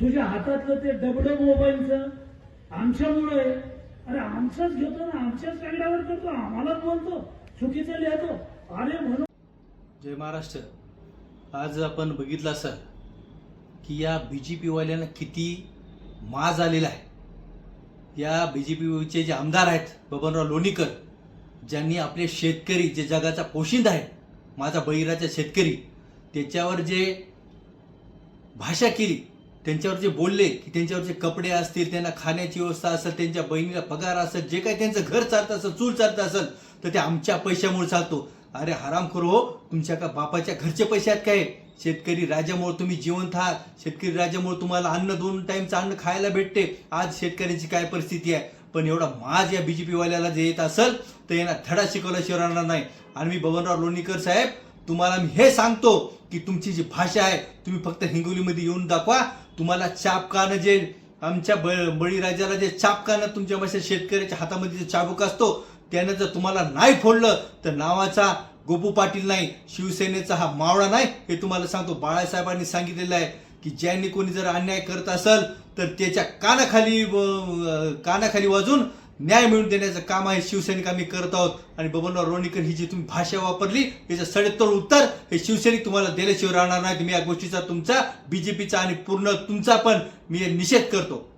तुझ्या हातातलं ते डबडं मोबाईलचं आमच्यामुळे. अरे आमचंच घेतो ना आमच्याच कागदावर करतो आम्हालाच बोलतो चुकीचं लिहितो. अरे म्हणून जय महाराष्ट्र. आज आपण बघितलं असं की या बी जे पीवाल्यानं किती माज आलेला आहे. या बी जे पीचे जे आमदार आहेत बबनराव लोणीकर ज्यांनी आपले शेतकरी जे जगाचा पोशिंद आहे माझा बहिराचा शेतकरी त्याच्यावर जे भाषा केली त्यांच्यावर जे बोलले की त्यांच्यावर जे कपडे असतील त्यांना खाण्याची व्यवस्था असेल त्यांच्या बहिणीला पगार असेल जे काही त्यांचं घर चालतं असेल चूल चालतं असेल तर ते आमच्या पैशामुळे चालतो. अरे हरामखोर हो तुमच्या का बापाच्या घरचे पैसे आहेत काय? शेतकरी राजामुळे तुम्ही जिवंत आहात. शेतकरी राजामुळे तुम्हाला अन्न दोन टाइमचं अन्न खायला भेटते. आज शेतकऱ्यांची काय परिस्थिती आहे? पण एवढा माज या बीजेपीवाल्याला जे येत असेल तर यांना धडा शिकवल्याशिवाय राहणार नाही. आणि मी बबनराव लोणीकर साहेब तुम्हाला मी हे सांगतो की तुमची जी भाषा आहे तुम्ही फक्त हिंगोलीमध्ये येऊन दाखवा. तुम्हाला चापकानं जे आमच्या ब बळीराजाला जे चापकानं तुमच्या भाषा शेतकऱ्याच्या हातामध्ये जे चाबूक असतो त्यानं जर तुम्हाला नाही फोडलं तर नावाचा गोपू पाटील नाही शिवसेनेचा हा मावळा नाही हे तुम्हाला सांगतो. बाळासाहेबांनी सांगितलेलं आहे की ज्यांनी कोणी जर अन्याय करत असेल तर त्याच्या कानाखाली कानाखाली वाजून न्याय मिळवून देण्याचं काम आहे. शिवसैनिक आम्ही करत आहोत. आणि बबनराव रोणीकर ही जी तुम्ही भाषा वापरली याचं सडेतोड उत्तर हे शिवसैनिक तुम्हाला दिल्याशिवाय राहणार नाही मी या गोष्टीचा तुमचा बीजेपीचा आणि पूर्ण तुमचा पण मी निषेध करतो.